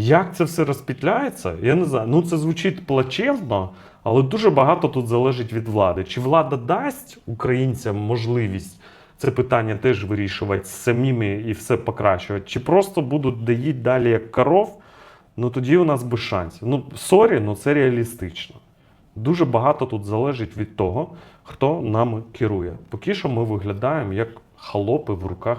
Як це все розпітляється? Я не знаю. Ну це звучить плачевно, але дуже багато тут залежить від влади. Чи влада дасть українцям можливість це питання теж вирішувати самими і все покращувати, чи просто будуть доїти далі як коров? Ну тоді у нас без шансів. Ну сорі, ну це реалістично. Дуже багато тут залежить від того, хто нами керує. Поки що ми виглядаємо як холопи в руках